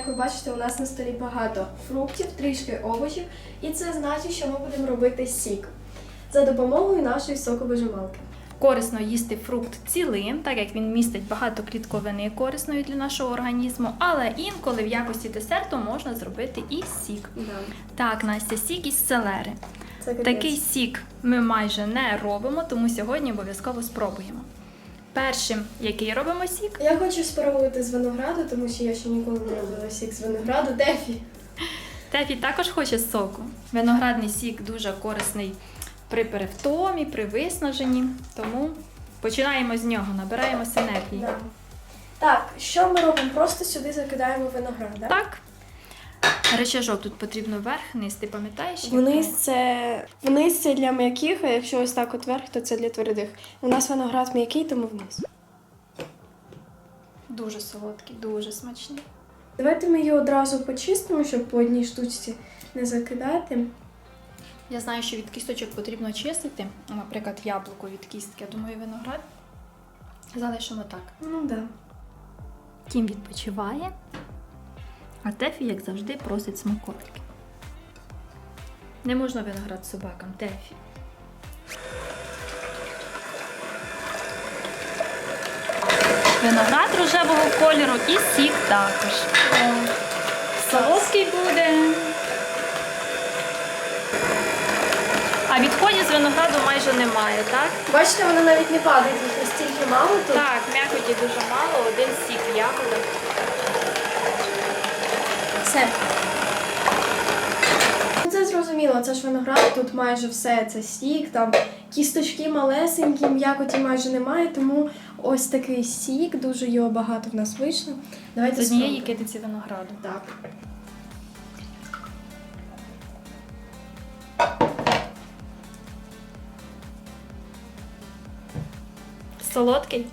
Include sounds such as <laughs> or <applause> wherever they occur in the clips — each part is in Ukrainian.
як ви бачите, у нас на столі багато фруктів, трішки овочів, і це значить, що ми будемо робити сік за допомогою нашої соковижималки. Корисно їсти фрукт цілим, так як він містить багато клітковини корисної для нашого організму, але інколи в якості десерту можна зробити і сік. Так, Настя, сік із селери. Це. Такий сік ми майже не робимо, тому сьогодні обов'язково спробуємо. Першим, який робимо сік, Я хочу спробувати з винограду, тому що я ще ніколи не робила сік з винограду. Дефі. Тефі також хоче соку. Виноградний сік дуже корисний при перевтомі, при виснаженні, тому починаємо з нього, набираємо синергії. Да. Так, що ми робимо? Просто сюди закидаємо виноград. Да? Так. Речажок тут потрібно вверх, низ, ти пам'ятаєш? як Вниз це вниз це для м'яких, а якщо ось так от вверх, то це для твердих. У нас виноград м'який, тому вниз. Дуже солодкий, дуже смачний. Давайте ми її одразу почистимо, щоб по одній штучці не закидати. Я знаю, що від кісточок потрібно чистити, наприклад, яблуко від кістки, я думаю, виноград. Залишимо так. Ну да. Тім відпочиває, а Тефі, як завжди, просить смаколики. Не можна виноград собакам, Тефі. Виноград рожевого кольору і сік також. Солодкий буде. А відходів з винограду майже немає, так? Бачите, вона навіть не падає, їх настільки мало тут. Так, м'якоті дуже мало, один сік ягода. Все. Ну, Це зрозуміло, це ж виноград, тут майже все це сік, там кісточки малесенькі, м'якоті майже немає, тому ось такий сік, дуже його багато в нас вийшло. Давайте З однієї китиці винограду. Так. Солодкий.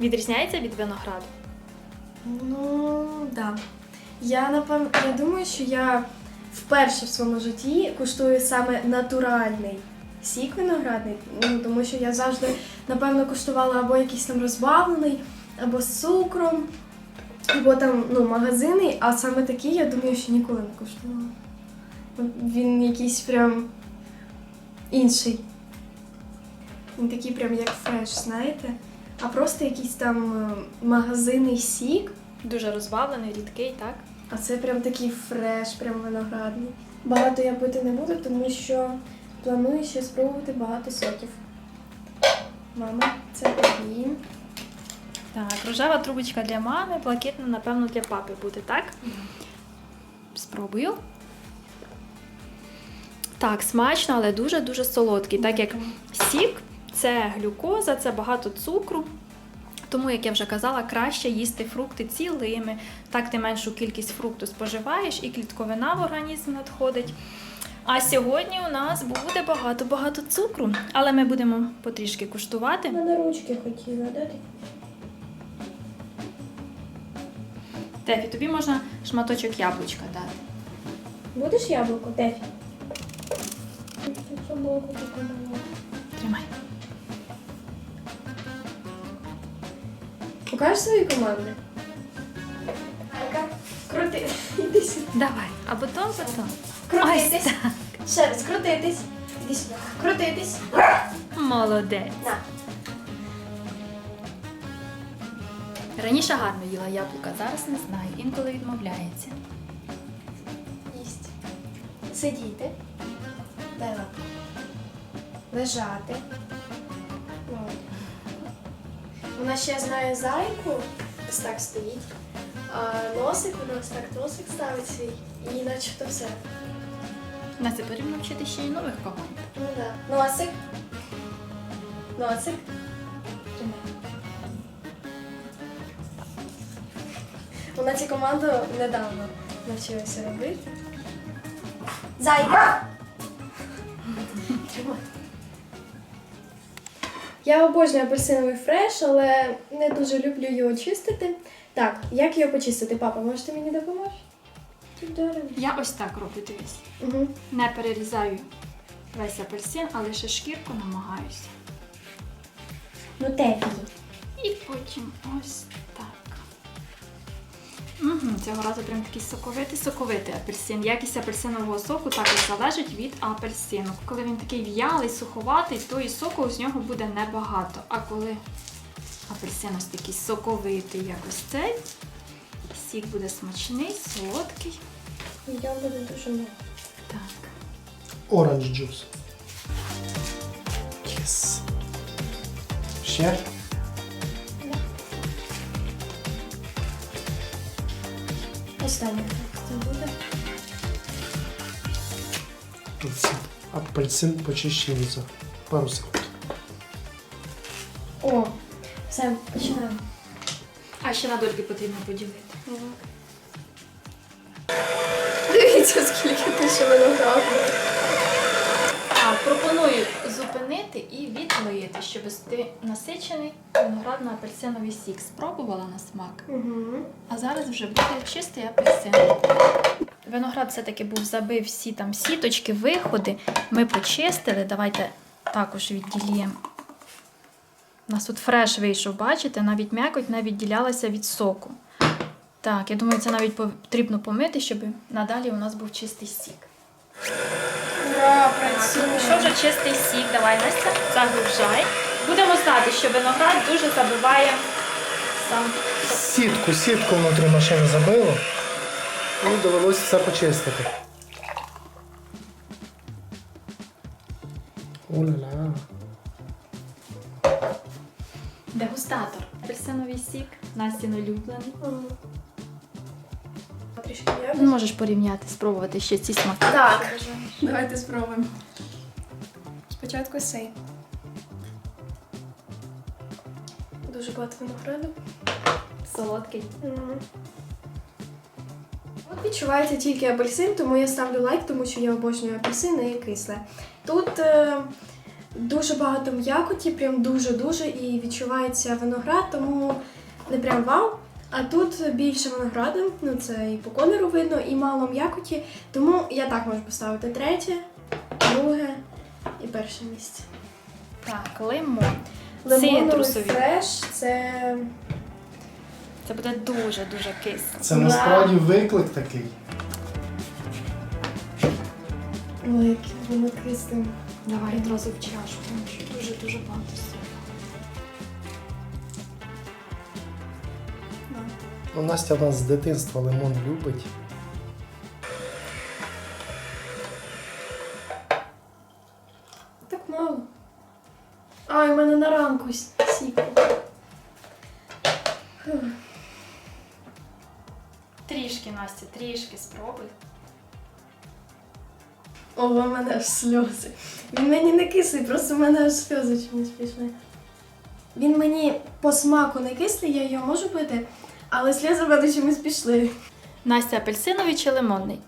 Відрізняється від винограду. Ну, да. Я напевно, я думаю, що я вперше в своєму житті куштую саме натуральний сік виноградний, ну тому що я завжди, напевно, куштувала або якийсь там розбавлений, або з цукром, або там ну, магазинний, а саме такий, я думаю, що ніколи не куштувала. Він якийсь прям інший. Він такий прям як фреш, знаєте? А просто якийсь там е, магазинний сік. Дуже розбавлений, рідкий, так? А це прям такий фреш, прям виноградний. Багато я пити не буду, тому що планую ще спробувати багато соків. Мама, це тобі. Так, рожева трубочка для мами, блакитна, напевно, для папи буде, так? Спробую. Так, смачно, але дуже-дуже солодкий, так як сік це глюкоза, це багато цукру. Тому, як я вже казала, краще їсти фрукти цілими. Так ти меншу кількість фрукту споживаєш і клітковина в організм надходить. А сьогодні у нас буде багато-багато цукру, але ми будемо потрішки куштувати. На ручки хотіла, дати. Тефі, тобі можна шматочок яблучка дати. Будеш яблуко, мало. Тримай. Покажеш свої команди? Айка, крути. <laughs> Іди сюди. Давай, а потім потім. Крутитись. Ось так. Ще раз, крутитись. Іди сюди. Крутитись. Молодець. На. Раніше гарно їла яблука, зараз не знаю, інколи відмовляється. Їсть. Сидіти. Дай лапу. Лежати. Вона ще знає зайку. Ось так стоїть. А носик, вона ось так носик ставить свій. І начебто все. Нас потрібно вчити ще й нових команд. Ну да. Носик. Носик. Вона цю команду недавно навчилася робити. Зайка! Тримай. Я обожнюю апельсиновий фреш, але не дуже люблю його чистити. Так, як його почистити, папа, можете мені допомогти? Я ось так роблю дивись. Угу. Не перерізаю весь апельсин, а лише шкірку намагаюся. Ну, теплі. І потім ось так. Угу, цього разу прям такий соковитий, соковитий апельсин. Якість апельсинового соку також залежить від апельсину. Коли він такий в'ялий, суховатий, то і соку з нього буде небагато. А коли апельсин ось такий соковитий, як ось цей, сік буде смачний, солодкий. Я буду дуже мало. Так. Оранж джус. Єс. Ще? Останнє це буде. Тут все. Апельсин почищений пару секунд. О, все, починаємо. А ще на дольки потрібно поділити. Дивіться, скільки пише винограду. Пропоную зупинити і відлити, щоб ти насичений виноградно-апельсиновий сік. Спробувала на смак. Угу. А зараз вже буде чистий апельсин. Виноград все-таки був забив всі там сіточки, виходи. Ми почистили. Давайте також відділіємо. У нас тут фреш вийшов, бачите, навіть м'якоть не відділялася від соку. Так, я думаю, це навіть потрібно помити, щоб надалі у нас був чистий сік. Ура, Що вже чистий сік, давай Настя, загружай. Будемо знати, що виноград дуже забиває сам Сітку, сітку внутрі машини забило. І довелося все почистити. Уля-ля. дегустатор. Апельсиновий сік, Настін улюблений. Мгм. Трішки я. Можеш порівняти, спробувати ще ці смаки. Так. Давайте спробуємо. Спочатку сей. Дуже багато винограду. Солодкий. От відчувається тільки апельсин, тому я ставлю лайк, тому що я обожнюю апельсини і кисле. Тут е, дуже багато м'якоті, прям дуже-дуже, і відчувається виноград, тому не прям вау. А тут більше винограду, ну це і по кольору видно, і мало м'якоті, тому я так можу поставити третє, друге і перше місце. Так, лимон. Лимоновий Цитрусові. фреш це Це буде дуже-дуже кисло. Це насправді виклик такий. велике, воно кисле. Давай одразу в чашку, тому що дуже-дуже багато Ну, Настя в нас з дитинства лимон любить. Так мало. А, і в мене на ранку сік. Трішки, Настя, трішки спробуй. О, в мене аж сльози. Він мені не кислий, просто в мене аж сльози чомусь пішли. Він мені по смаку не кислий, я його можу пити, але сльози в мене чомусь пішли. Настя, апельсиновий чи лимонний?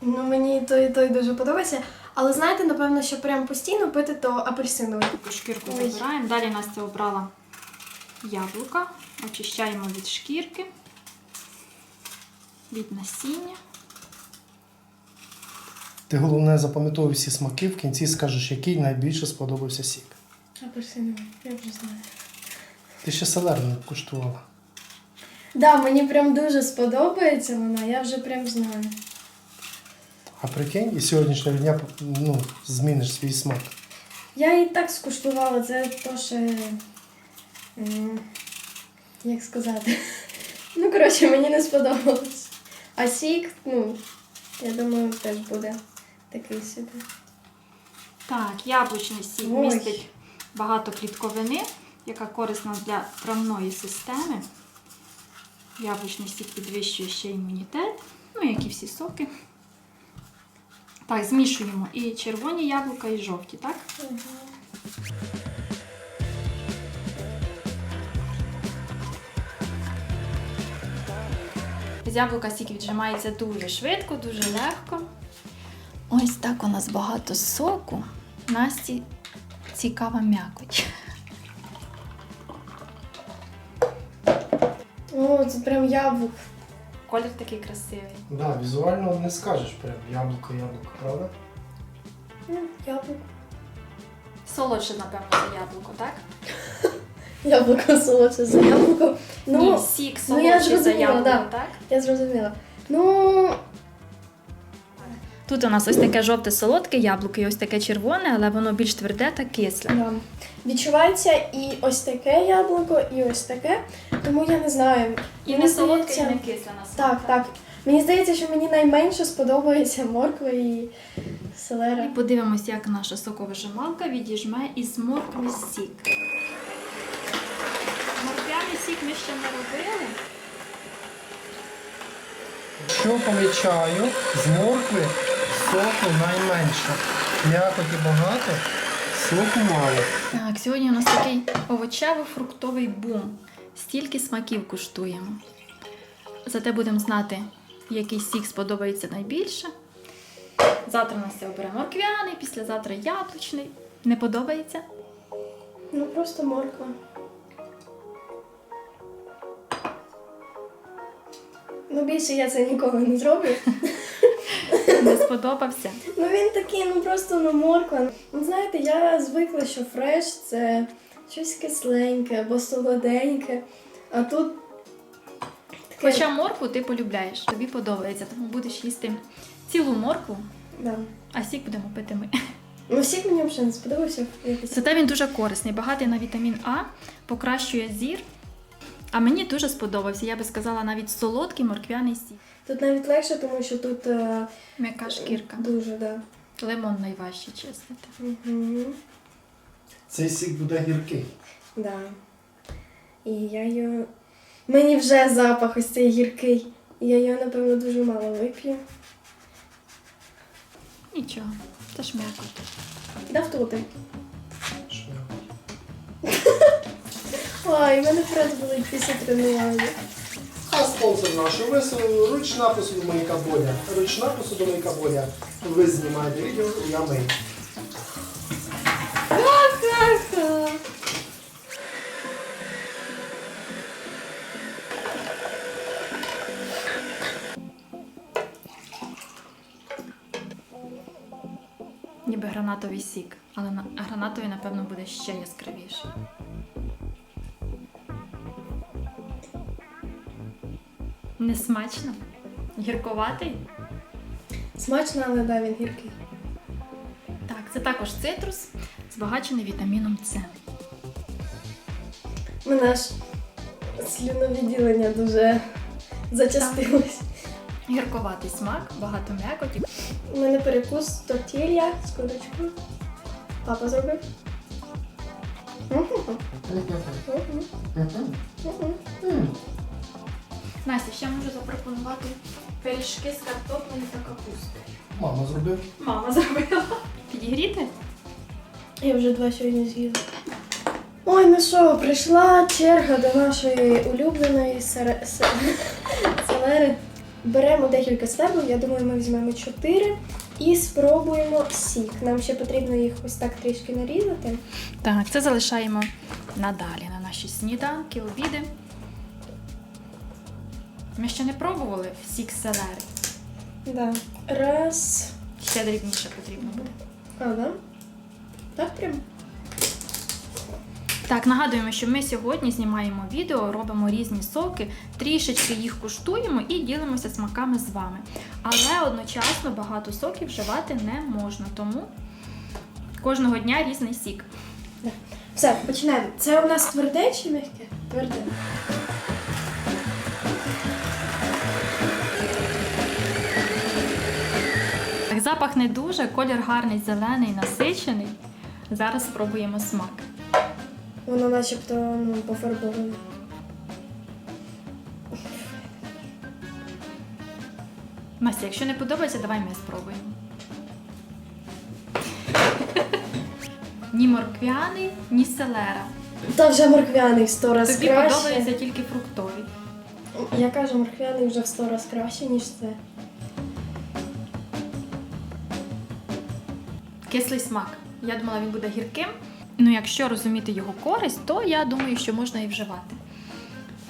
Ну, мені і той, і той дуже подобається. Але знаєте, напевно, що прям постійно пити, то апельсиновий. Таку шкірку Ой. забираємо. Далі Настя обрала яблука. Очищаємо від шкірки, від насіння. Ти головне запам'ятовуй всі смаки, в кінці скажеш, який найбільше сподобався сік. Апельсиновий, я вже знаю. Ти ще селеру не куштувала. Да, мені прям дуже сподобається вона, я вже прям знаю. А прикинь, і сьогоднішнього дня ну, зміниш свій смак. Я і так скуштувала, це то м, Як сказати? <laughs> Ну, коротше, мені не сподобалось. А сік, ну, я думаю, теж буде такий собі. Так, яблучний сік Ой. містить багато клітковини, яка корисна для травної системи. Яблучний сік підвищує ще імунітет, ну як і всі соки. Так, змішуємо і червоні яблука, і жовті, так? З яблука сік віджимається дуже швидко, дуже легко. Ось так у нас багато соку. Насті цікава м'якоть. О, це прям яблук. Колір такий красивий. Да, візуально не скажеш прям яблуко, яблуко, правда? М, Яблук. Солодше, напевно, за яблуко, так? <laughs> яблуко солодше за яблуко. Ну, Ні, сік ну, я солодший за зрозуміла, яблуко, да. так? я зрозуміла. Ну, Тут у нас ось таке жовте солодке яблуко і ось таке червоне, але воно більш тверде та кисле. да. відчувається і ось таке яблуко, і ось таке. Тому я не знаю. І Мені не солодке, і не кисле на смак. Так, так. Мені здається, що мені найменше сподобається морква і селера. І подивимось, як наша соковижималка відіжме із моркви сік. Морквяний сік ми ще не робили. Що помічаю, з моркви соку найменше. М'якоті багато, соку мало. Так, сьогодні у нас такий овочево-фруктовий бум. Стільки смаків куштуємо. Зате будемо знати, який сік сподобається найбільше. Завтра Настя обере морквяний, післязавтра яблучний. Не подобається? Ну просто морква. Ну, більше я це ніколи не зроблю. <laughs> Не сподобався. Ну він такий, ну просто ну морква. Ну знаєте, я звикла, що фреш це щось кисленьке або солоденьке. А тут таке. Хоча моркву ти полюбляєш, тобі подобається, тому будеш їсти цілу моркву, Да. а сік будемо пити ми. Ну всіх мені взагалі не сподобався. якось. Зате він дуже корисний, багатий на вітамін А, покращує зір. А мені дуже сподобався, я би сказала, навіть солодкий морквяний сік. Тут навіть легше, тому що тут е, М'яка шкірка. дуже, да. Лимон найважче чистити. Угу. Цей сік буде гіркий. Да. І я його. Мені вже запах ось цей гіркий. І я його, напевно, дуже мало вип'ю. Нічого, це ж м'яко. Дав тути. Ой, в мене прес болить після тренування. А спонсор наш, ви ручна посудомийка Боля. Ручна посудомийка Боля. Ви знімаєте відео, я мию. Гранатовий сік, але на гранатовий, напевно, буде ще яскравіший. Не смачно? Гірковатий? Смачно, але да, він гіркий. Так, це також цитрус, збагачений вітаміном С. Мене ж слюновідділення дуже зачастилось. Гірковатий смак, багато м'якоті. У мене перекус тортілья з курочкою. Папа зробив. Настя, ще можу запропонувати пиріжки з картоплею та капустою. Мама зробив. Мама зробила. Підігріти? Я вже два сьогодні з'їла. Ой, ну що, прийшла черга до нашої улюбленої <laughs> селери. Беремо декілька стеблів, я думаю, ми візьмемо чотири і спробуємо сік. Нам ще потрібно їх ось так трішки нарізати. Так, це залишаємо надалі на наші сніданки, обіди. Ми ще не пробували сік селери. Да. Раз. Ще дрібніше потрібно буде. А, да? Так прям? Так, нагадуємо, що ми сьогодні знімаємо відео, робимо різні соки, трішечки їх куштуємо і ділимося смаками з вами. Але одночасно багато соків вживати не можна, тому кожного дня різний сік. Все, починаємо. Це у нас тверде чи м'яке? Тверде. Так, запах не дуже, колір гарний, зелений, насичений. Зараз спробуємо смак. Воно начебто ну, пофарбоване. Настя, якщо не подобається, давай ми спробуємо. Ні морквяний, ні селера. Та вже морквяний в сто раз Тобі краще. подобається тільки фруктовий. Я кажу, морквяний вже в сто раз краще, ніж це. Кислий смак. Я думала, він буде гірким. Ну, якщо розуміти його користь, то я думаю, що можна і вживати.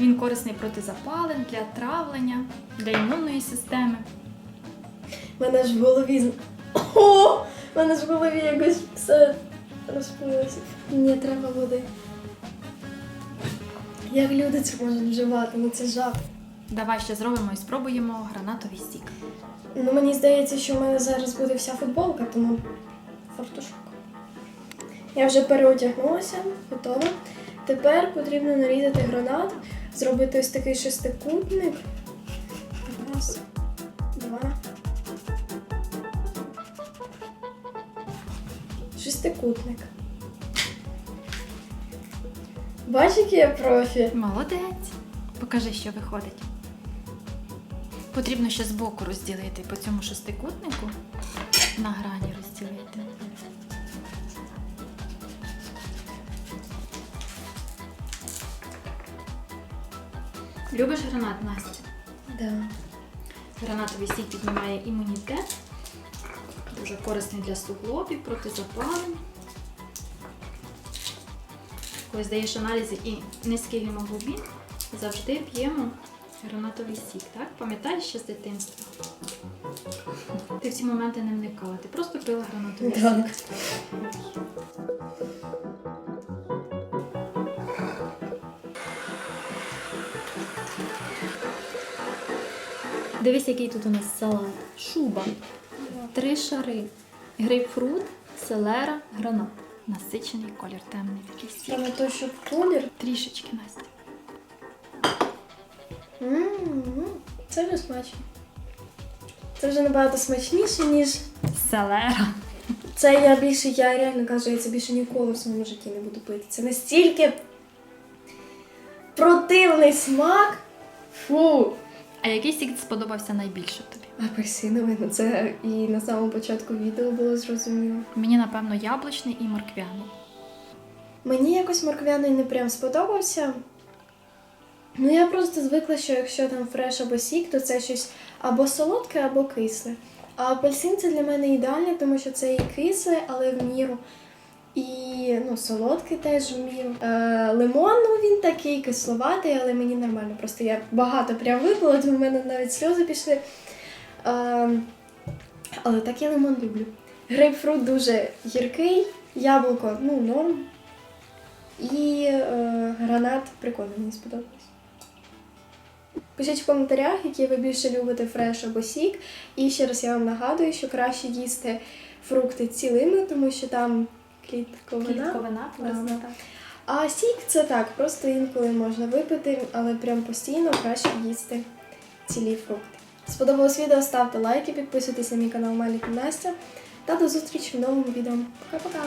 Він корисний проти запалень, для травлення, для імунної системи. В мене ж в голові. <coughs> О! Мене ж в голові якось все розплилося. Мені треба води. Як люди це можуть вживати? Ну це жах. Давай ще зробимо і спробуємо гранатовий сік. Ну мені здається, що в мене зараз буде вся футболка, тому фартушок. Я вже переодягнулася, готова. Тепер потрібно нарізати гранат, зробити ось такий шестикутник. Раз, два. Шестикутник. Бачиш, який я профі? Молодець. Покажи, що виходить. Потрібно ще збоку розділити по цьому шестикутнику. На грані розділити. Любиш гранат, Настя? Да. Гранатовий сік піднімає імунітет. Дуже корисний для суглобів, протизапалень. Коли здаєш аналізи і низький гемоглобін, завжди п'ємо гранатовий сік, так? Пам'ятаєш ще з дитинства? Ти в ці моменти не вникала, ти просто пила гранатовий Так. сік. Дивись, який тут у нас салат. Шуба. Три шари. Грейпфрут, селера, гранат. Насичений колір темний такий сік. Саме той, що колір. Трішечки Настя. Це вже смачно. Це вже набагато смачніше, ніж Селера. це я більше, я реально кажу, я це більше ніколи в своєму житті не буду пити. Це настільки противний смак. Фу. А який сік сподобався найбільше тобі? Апельсиновий, ну це і на самому початку відео було зрозуміло. Мені, напевно, яблучний і морквяний. Мені якось морквяний не прям сподобався. Ну я просто звикла, що якщо там фреш або сік, то це щось або солодке, або кисле. А апельсин це для мене ідеальне, тому що це і кисле, але в міру. І ну, солодкий теж в міру. Е, лимон, ну він такий кисловатий, але мені нормально. Просто я багато прям випила, то в мене навіть сльози пішли. Е, але так я лимон люблю. Грейпфрут дуже гіркий, яблуко, ну, норм. І е, гранат прикольно, мені сподобалось. Пишіть в коментарях, які ви більше любите фреш або сік. І ще раз я вам нагадую, що краще їсти фрукти цілими, тому що там клітковина. Клітковина, власне, так. А сік це так, просто інколи можна випити, але прям постійно краще їсти цілі фрукти. Сподобалось відео, ставте лайки, підписуйтесь на мій канал Малік Настя. Та до зустрічі в новому відео. Пока-пока!